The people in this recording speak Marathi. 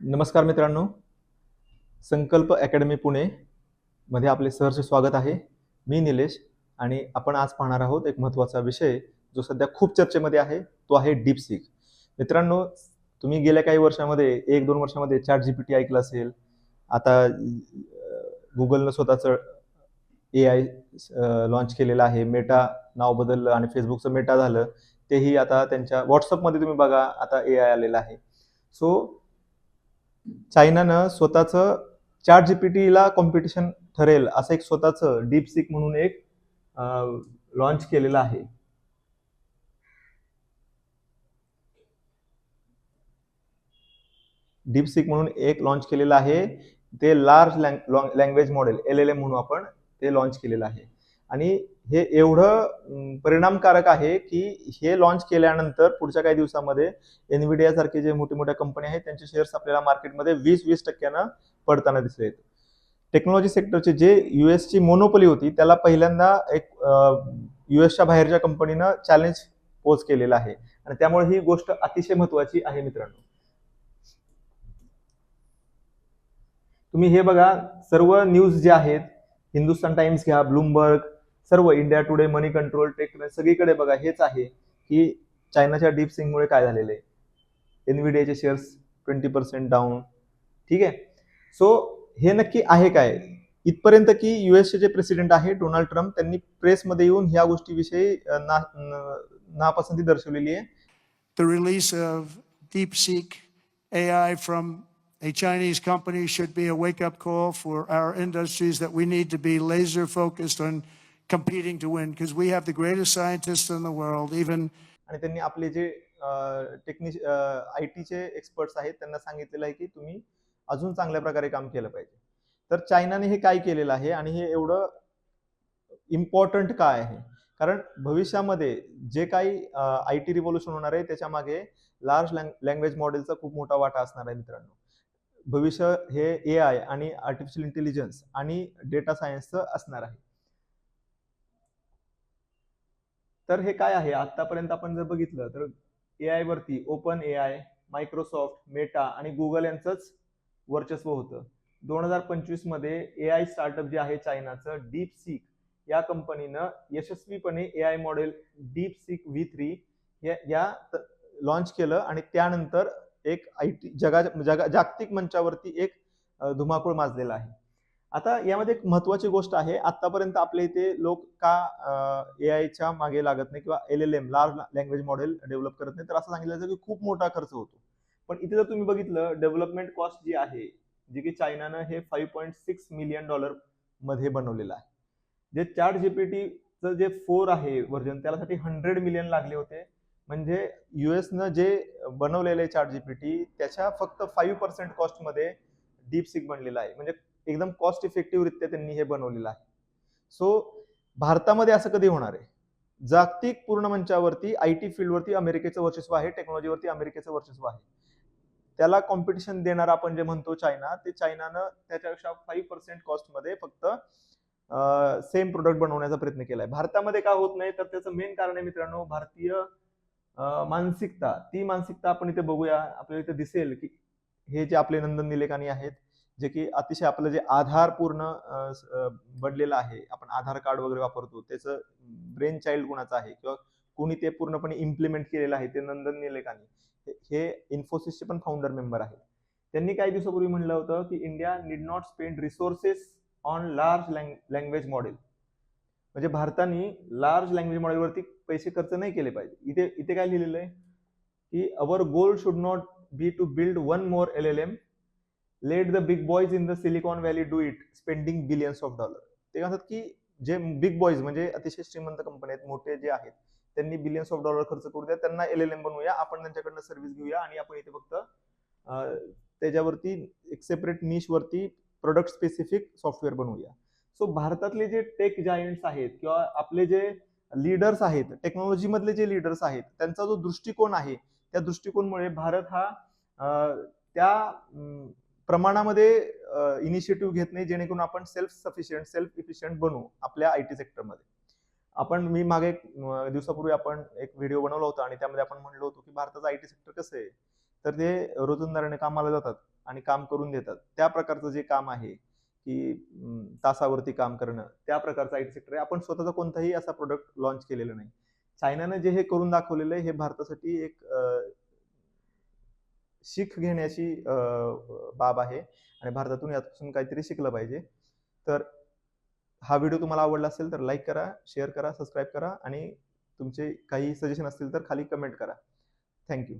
नमस्कार मित्रांनो. संकल्प अकॅडमी पुणे मध्ये आपले सहर्ष स्वागत आहे. मी निलेश आणि आपण आज पाहणार आहोत एक महत्त्वाचा विषय जो सध्या खूप चर्चेमध्ये आहे तो आहे डीपसीक मित्रांनो तुम्ही गेल्या काही वर्षामध्ये एक दोन वर्षामध्ये चॅट जी पी टी ऐकलं असेल. आता गुगलनं स्वतःचं ए आय लॉन्च केलेलं आहे. मेटा नाव बदललं आणि फेसबुकचं मेटा झालं. तेही आता त्यांच्या व्हॉट्सअपमध्ये तुम्ही बघा आता ए आय आलेलं आहे. सो चायनानं स्वतःचं चॅट जीपीटीला कॉम्पिटिशन ठरेल असं एक स्वतःचं डीप सिक म्हणून एक लॉन्च केलेलं आहे. डीप सिक म्हणून एक लॉन्च केलेलं आहे. ते large lang language model L L M म्हणून आपण ते लॉन्च केलेलं आहे. आणि हे एवढं परिणामकारक आहे की हे लॉन्च केल्यानंतर पुढच्या काही दिवसामध्ये एनव्हिडिया सारखे जे मोठे मोठ्या कंपन्या आहेत त्यांचे शेअर्स आपल्याला मार्केटमध्ये वीस वीस टक्क्यानं पडताना दिसले आहेत. टेक्नॉलॉजी सेक्टरचे जे युएसची मोनोपली होती त्याला पहिल्यांदा एक युएसच्या बाहेरच्या कंपनीनं चॅलेंज पोच केलेला आहे. आणि त्यामुळे ही गोष्ट अतिशय महत्वाची आहे मित्रांनो. तुम्ही हे बघा सर्व न्यूज जे आहेत हिंदुस्तान टाइम्स घ्या ब्लूमबर्ग सर्व India Today Moneycontrol tech सगळीकडे बघा हेच आहे की चायनाच्या डीप सिंगमुळे काय झालेलं आहे? एनव्हिडियाचे शेअर्स ट्वेंटी पर्सेंट डाऊन ठीक आहे? सो हे नक्की आहे काय? इथपर्यंत की युएसचे जे प्रेसिडेंट आहे डोनाल्ड ट्रम्प त्यांनी प्रेसमध्ये येऊन ह्या गोष्टीविषयी ना नापसंती दर्शवलेली आहे. The release of DeepSeek AI from a Chinese company should be a wake up call for our industries that we need to be laser focused on competing to win because we have the greatest scientists in the world, even आणि त्यांनी आपले जे टेक्निश आय टीचे एक्सपर्ट्स आहेत त्यांना सांगितलेलं आहे की तुम्ही अजून चांगल्या प्रकारे काम केलं पाहिजे. तर चायनाने हे काय केलेलं आहे आणि हे एवढं इम्पॉर्टंट काय आहे? कारण भविष्यामध्ये जे काही आय टी रिव्होल्युशन होणार आहे त्याच्यामागे लार्ज लार्ज लँग्वेज मॉडेलचा खूप मोठा वाटा असणार आहे मित्रांनो. भविष्य हे ए आय आणि आर्टिफिशियल इंटेलिजन्स आणि डेटा सायन्सचं असणार आहे. तर हे काय आहे? आतापर्यंत आपण जर बघितलं तर ए आय वरती Open A I Microsoft Meta आणि गुगल यांचंच वर्चस्व होतं. दोन हजार पंचवीसमध्ये ए आय स्टार्टअप जे आहे चायनाचं डीप सीक या कंपनीनं यशस्वीपणे A I model DeepSeek V three या लॉन्च केलं आणि त्यानंतर एक आय टी जगा जगा जागतिक मंचावरती एक धुमाकूळ माजलेला आहे. आता यामध्ये एक महत्वाची गोष्ट आहे आतापर्यंत आपल्या इथे लोक का ए आयच्या मागे लागत नाही किंवा L L M large language model develop करत नाही तर असं सांगितलं जातं की खूप मोठा खर्च होतो. पण इथे जर तुम्ही बघितलं डेव्हलपमेंट कॉस्ट जी आहे जी की चायनानं हे फाईव्ह पॉईंट सिक्स मिलियन डॉलरमध्ये बनवलेलं आहे. जे चॅट जीपीटीचं जे फोर आहे व्हर्जन त्यासाठी हंड्रेड मिलियन लागले होते. म्हणजे युएसनं जे बनवलेलं आहे चॅट जीपीटी त्याच्या फक्त फाईव्ह पर्सेंट कॉस्टमध्ये डीप सिक बनलेला आहे. म्हणजे एकदम कॉस्ट इफेक्टिव्ह रित्या त्यांनी हे बनवलेलं आहे. सो भारतामध्ये असं कधी होणार आहे? जागतिक पूर्ण मंचावरती आय टी फील्डवरती अमेरिकेचं वर्चस्व आहे टेक्नॉलॉजीवरती अमेरिकेचं वर्चस्व आहे. त्याला कॉम्पिटिशन देणार आपण जे म्हणतो चायना ते चायनानं त्याच्यापेक्षा फाईव्ह पर्सेंट कॉस्टमध्ये फक्त सेम प्रोडक्ट बनवण्याचा प्रयत्न केलाय. भारतामध्ये का होत नाही? तर त्याचं मेन कारण आहे मित्रांनो भारतीय मानसिकता. ती मानसिकता आपण इथे बघूया. आपल्याला इथे दिसेल की हे जे आपले नंदन निलेकानी आहेत जे की अतिशय आपलं जे आधार पूर्ण बनलेलं आहे आपण आधार कार्ड वगैरे वापरतो त्याचं ब्रेन चाइल्ड कुणाचं आहे किंवा कोणी ते पूर्णपणे इम्प्लिमेंट केलेलं आहे ते नंदन निलेकानी हे- हे इन्फोसिसचे पण फाउंडर मेंबर आहेत. त्यांनी काही दिवसापूर्वी म्हणलं होतं की India need not spend resources on large language model. म्हणजे भारताने लार्ज लँग्वेज मॉडेलवरती पैसे खर्च नाही केले पाहिजे. इथे इथे काय लिहिलेलं आहे? की our goal should not be to build one more L L M let the big boys in the Silicon Valley do it spending billions of dollar ते म्हणतात की जे बिग बॉयज म्हणजे अतिशय श्रीमंत कंपनी आहेत मोठे जे आहेत त्यांनी बिलियन्स ऑफ डॉलर खर्च करू द्या त्यांना एल एल एम बनवूया आपण त्यांच्याकडनं सर्व्हिस घेऊया आणि आपण इथे फक्त त्याच्यावरती एक सेपरेट निशवरती प्रोडक्ट स्पेसिफिक सॉफ्टवेअर बनवूया. सो भारतातले जे टेक जायंट्स आहेत किंवा आपले जे लीडर्स आहेत टेक्नॉलॉजीमधले जे लीडर्स आहेत त्यांचा जो दृष्टिकोन आहे त्या दृष्टिकोनमुळे भारत हा त्या प्रमाणामध्ये इनिशिएटिव्ह घेत नाही जेणेकरून आपण सेल्फ सफिशियंट सेल्फ इफिशियंट बनू आपल्या आय टी सेक्टरमध्ये आपण मी मागे एक, दिवसापूर्वी आपण एक व्हिडिओ बनवला होता आणि त्यामध्ये आपण म्हणलो होतो की भारताचं आय टी सेक्टर कसं आहे? तर ते रोजंदाराने कामाला जातात आणि काम करून देतात. त्या प्रकारचं जे काम आहे की तासावरती काम करणं त्या प्रकारचं आय टी सेक्टर आहे. आपण स्वतःचा कोणताही असा प्रोडक्ट लॉन्च केलेला नाही. चायनानं जे हे करून दाखवलेलं आहे हे भारतासाठी एक शिक घेण्याची बाब आहे आणि भारतातून यापासून काहीतरी शिकलं पाहिजे. तर हा व्हिडिओ तुम्हाला आवडला असेल तर लाईक करा शेअर करा सबस्क्राईब करा आणि तुमचे काही सजेशन असतील तर खाली कमेंट करा. थँक्यू